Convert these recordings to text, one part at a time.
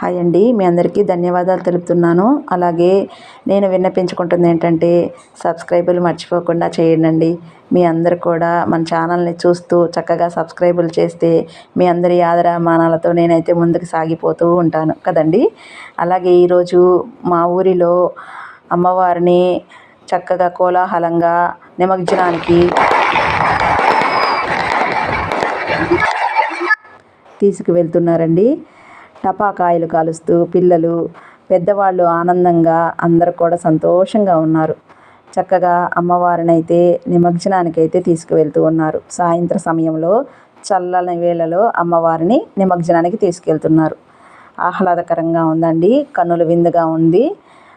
Hi అండి మీ అందరికీ ధన్యవాదాలు తెలుపుతున్నాను. అలాగే నేను విన్నపించుకుంటుంది ఏంటంటే సబ్స్క్రైబులు మర్చిపోకుండా చేయండి మీ అందరు కూడా మన ఛానల్ని చూస్తూ చక్కగా సబ్స్క్రైబులు చేస్తే మీ అందరి ఆదరామానాలతో నేనైతే ముందుకు సాగిపోతూ ఉంటాను కదండి. అలాగే ఈరోజు మా ఊరిలో అమ్మవారిని చక్కగా కోలాహలంగా నిమజ్జనానికి తీసుకువెళ్తున్నారండి. టపాకాయలు కాలుస్తూ పిల్లలు పెద్దవాళ్ళు ఆనందంగా అందరు కూడా సంతోషంగా ఉన్నారు. చక్కగా అమ్మవారినైతే నిమజ్జనానికైతే తీసుకువెళ్తూ ఉన్నారు. సాయంత్రం సమయంలో చల్లని వేళలో అమ్మవారిని నిమజ్జనానికి తీసుకెళ్తున్నారు. ఆహ్లాదకరంగా ఉందండి కన్నుల విందుగా ఉంది.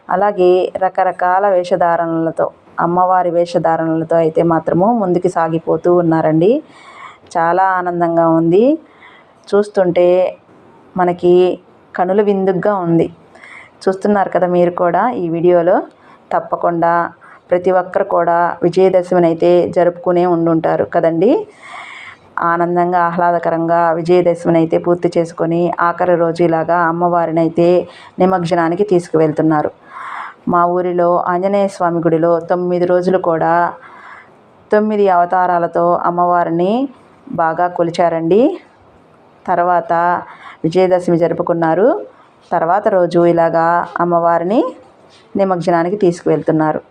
అలాగే రకరకాల వేషధారణలతో అమ్మవారి వేషధారణలతో అయితే మాత్రము ముందుకు సాగిపోతూ ఉన్నారండి. చాలా ఆనందంగా ఉంది. చూస్తుంటే మనకి కనుల విందుగా ఉంది. చూస్తున్నారు కదా మీరు కూడా ఈ వీడియోలో. తప్పకుండా ప్రతి ఒక్కరు కూడా విజయదశమిని అయితే జరుపుకునే ఉండుంటారు కదండి. ఆనందంగా ఆహ్లాదకరంగా విజయదశమిని అయితే పూర్తి చేసుకొని ఆఖరి రోజు ఇలాగా అమ్మవారిని అయితే నిమజ్జనానికి తీసుకువెళ్తున్నారు. మా ఊరిలో ఆంజనేయ స్వామి గుడిలో తొమ్మిది రోజులు కూడా తొమ్మిది అవతారాలతో అమ్మవారిని బాగా కొలిచారండి. తర్వాత విజయదశమి జరుపుకున్నారు. తర్వాత రోజు ఇలాగా అమ్మవారిని నిమజ్జనానికి తీసుకువెళ్తున్నారు.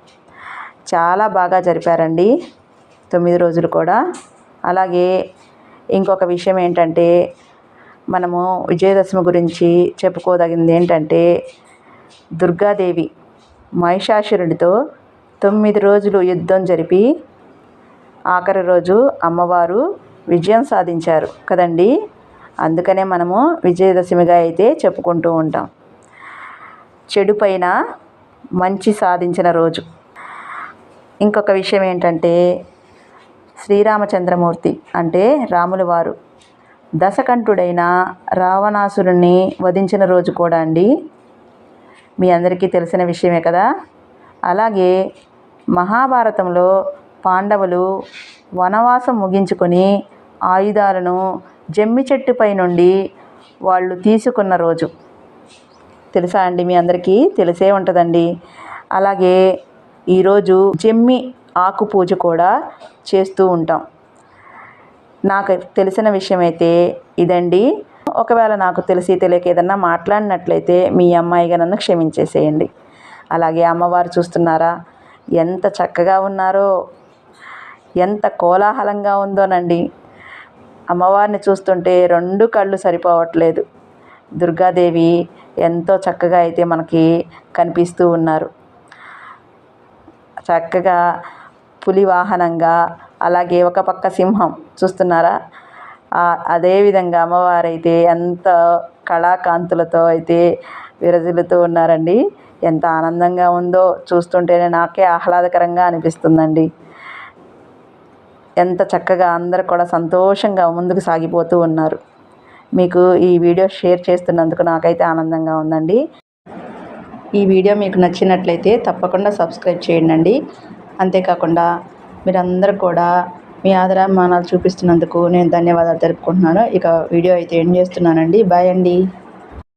చాలా బాగా జరిపారండి. తొమ్మిది రోజులు కూడా. అలాగే ఇంకొక విషయం ఏంటంటే మనము విజయదశమి గురించి చెప్పుకోదగింది ఏంటంటే దుర్గాదేవి మహిషాసురుడితో తొమ్మిది రోజులు యుద్ధం జరిపి ఆఖరి రోజు అమ్మవారు విజయం సాధించారు కదండీ? అందుకనే మనము విజయదశమిగా అయితే చెప్పుకుంటూ ఉంటాం. చెడు పైన మంచి సాధించిన రోజు. ఇంకొక విషయం ఏంటంటే శ్రీరామచంద్రమూర్తి అంటే రాముల వారు. దశకంఠుడైన రావణాసురుణ్ణి వధించిన రోజు కూడా అండి. మీ అందరికీ తెలిసిన విషయమే కదా. అలాగే మహాభారతంలో పాండవులు వనవాసం ముగించుకొని ఆయుధాలను జమ్మి చెట్టుపై నుండి వాళ్ళు తీసుకున్న రోజు. తెలుసా అండి మీ అందరికీ? తెలిసే ఉంటుందండి. అలాగే ఈరోజు జమ్మి ఆకు పూజ కూడా చేస్తూ ఉంటాం. నాకు తెలిసిన విషయం అయితే ఇదండి. ఒకవేళ నాకు తెలిసి తెలియక ఏదన్నా మాట్లాడినట్లయితే మీ అమ్మాయిగా నన్ను క్షమించేసేయండి. అలాగే అమ్మవారు చూస్తున్నారా? ఎంత చక్కగా ఉన్నారో ఎంత కోలాహలంగా ఉందోనండి. అమ్మవారిని చూస్తుంటే రెండు కళ్ళు సరిపోవట్లేదు. దుర్గాదేవి ఎంతో చక్కగా అయితే మనకి కనిపిస్తూ ఉన్నారు. చక్కగా పులి వాహనంగా అలాగే ఒక పక్క సింహం చూస్తున్నారా? అదేవిధంగా అమ్మవారైతే ఎంత కళాకాంతులతో అయితే విరజిల్లుతూ ఉన్నారండి. ఎంత ఆనందంగా ఉందో చూస్తుంటేనే నాకే ఆహ్లాదకరంగా అనిపిస్తుందండి. ఎంత చక్కగా అందరు కూడా సంతోషంగా ముందుకు సాగిపోతూ ఉన్నారు. మీకు ఈ వీడియో షేర్ చేస్తున్నందుకు నాకైతే ఆనందంగా ఉందండి. ఈ వీడియో మీకు నచ్చినట్లయితే తప్పకుండా సబ్స్క్రైబ్ చేయండి. అంతేకాకుండా మీరందరూ కూడా మీ ఆదరాభిమానాలు చూపిస్తున్నందుకు నేను ధన్యవాదాలు తెలుపుకుంటున్నాను. ఇక వీడియో అయితే ఎండ్ చేస్తున్నానండి. బాయ్ అండి.